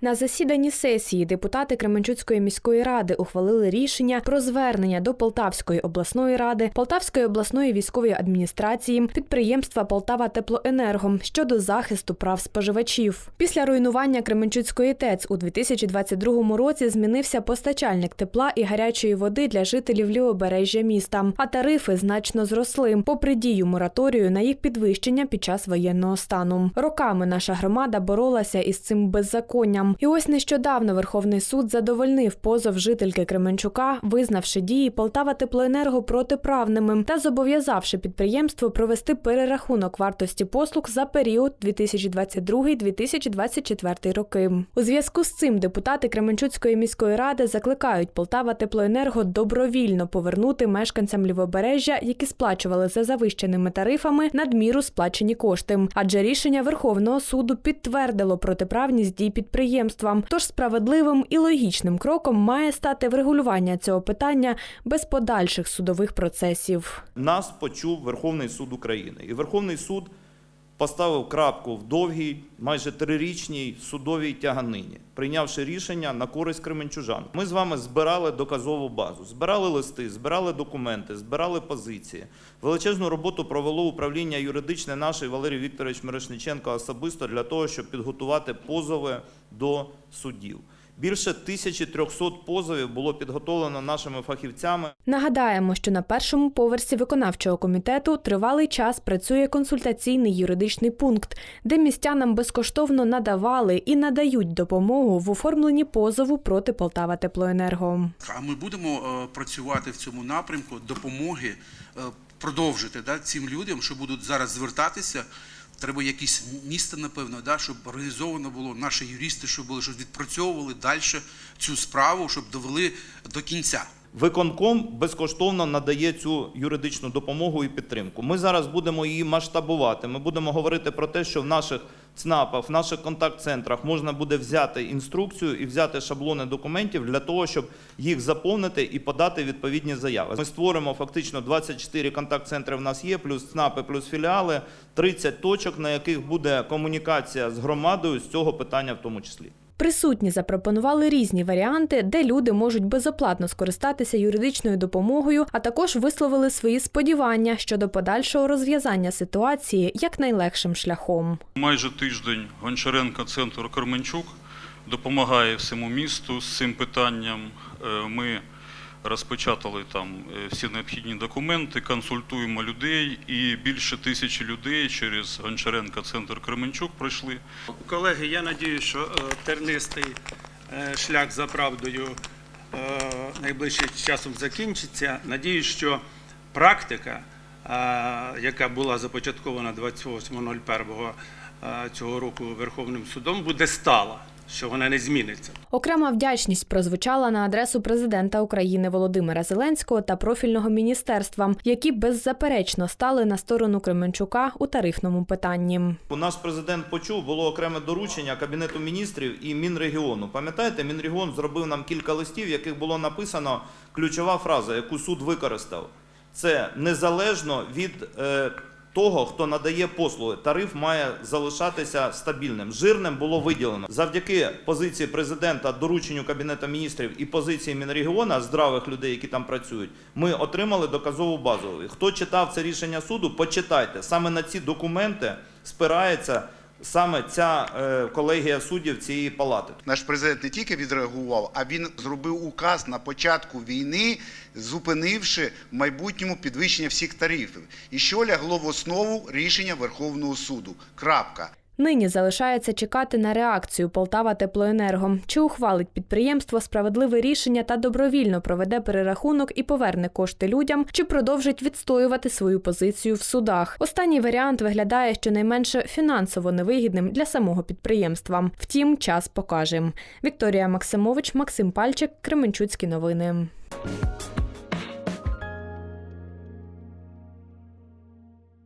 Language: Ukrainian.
На засіданні сесії депутати Кременчуцької міської ради ухвалили рішення про звернення до Полтавської обласної ради, Полтавської обласної військової адміністрації, підприємства Полтава Теплоенерго щодо захисту прав споживачів. Після руйнування Кременчуцької ТЕЦ у 2022 році змінився постачальник тепла і гарячої води для жителів лівобережжя міста, а тарифи значно зросли, попри дію мораторію на їх підвищення під час воєнного стану. Роками наша громада боролася із цим беззаконням. І ось нещодавно Верховний суд задовольнив позов жительки Кременчука, визнавши дії Полтава Теплоенерго протиправними та зобов'язавши підприємство провести перерахунок вартості послуг за період 2022-2024 роки. У зв'язку з цим депутати Кременчуцької міської ради закликають Полтава Теплоенерго добровільно повернути мешканцям лівобережжя, які сплачували за завищеними тарифами надміру сплачені кошти. Адже рішення Верховного суду підтвердило протиправність дій підприємства. Тож справедливим і логічним кроком має стати врегулювання цього питання без подальших судових процесів. Нас почув Верховний суд України. І Верховний суд поставив крапку в довгій, майже трирічній судовій тяганині, прийнявши рішення на користь кременчужан. Ми з вами збирали доказову базу, збирали листи, збирали документи, збирали позиції. Величезну роботу провело управління юридичне наше Валерій Вікторович Мирошниченко особисто для того, щоб підготувати позови до судів. Більше 1300 позовів було підготовлено нашими фахівцями. Нагадаємо, що на першому поверсі виконавчого комітету тривалий час працює консультаційний юридичний пункт, де містянам безкоштовно надавали і надають допомогу в оформленні позову проти Полтава Теплоенерго. А ми будемо е, працювати в цьому напрямку допомоги е, продовжити да, цим людям, що будуть зараз звертатися. Треба якесь місце, напевно, да, щоб організовано було наші юристи, щоб були, щоб відпрацьовували далі цю справу, щоб довели до кінця. Виконком безкоштовно надає цю юридичну допомогу і підтримку. Ми зараз будемо її масштабувати. Ми будемо говорити про те, що в наших ЦНАПах, в наших контакт-центрах можна буде взяти інструкцію і взяти шаблони документів для того, щоб їх заповнити і подати відповідні заяви. Ми створимо фактично 24 контакт-центри. В нас є, плюс ЦНАПи, плюс філіали, 30 точок, на яких буде комунікація з громадою з цього питання, в тому числі. Присутні запропонували різні варіанти, де люди можуть безоплатно скористатися юридичною допомогою, а також висловили свої сподівання щодо подальшого розв'язання ситуації якнайлегшим шляхом. Майже тиждень Гончаренко, центр Карменчук, допомагає всьому місту з цим питанням. Е, Ми розпечатали там е, всі необхідні документи, консультуємо людей, і більше тисячі людей через Гончаренко, центр Кременчук пройшли. Колеги, я надію, що е, тернистий е, шлях за правдою найближчим часом закінчиться. Надію, що практика, яка була започаткована 28.01 е, цього року Верховним судом, буде стала, що вона не зміниться. Окрема вдячність прозвучала на адресу президента України Володимира Зеленського та профільного міністерства, які беззаперечно стали на сторону Кременчука у тарифному питанні. Наш президент почув, було окреме доручення Кабінету міністрів і Мінрегіону. Пам'ятаєте, Мінрегіон зробив нам кілька листів, в яких було написано ключова фраза, яку суд використав. Це незалежно від е, того, хто надає послуги. Тариф має залишатися стабільним. Жирним було виділено. Завдяки позиції президента, дорученню Кабінету міністрів і позиції Мінрегіона, здравих людей, які там працюють, ми отримали доказову базу. Хто читав це рішення суду, почитайте. Саме на ці документи спирається саме ця е, колегія суддів цієї палати. Наш президент не тільки відреагував, а він зробив указ на початку війни, зупинивши в майбутньому підвищення всіх тарифів. І що лягло в основу рішення Верховного суду. Крапка. Нині залишається чекати на реакцію Полтава Теплоенерго. Чи ухвалить підприємство справедливе рішення та добровільно проведе перерахунок і поверне кошти людям, чи продовжить відстоювати свою позицію в судах. Останній варіант виглядає щонайменше фінансово невигідним для самого підприємства. Втім, час покаже. Вікторія Максимович, Максим Пальчик, Кременчуцькі новини.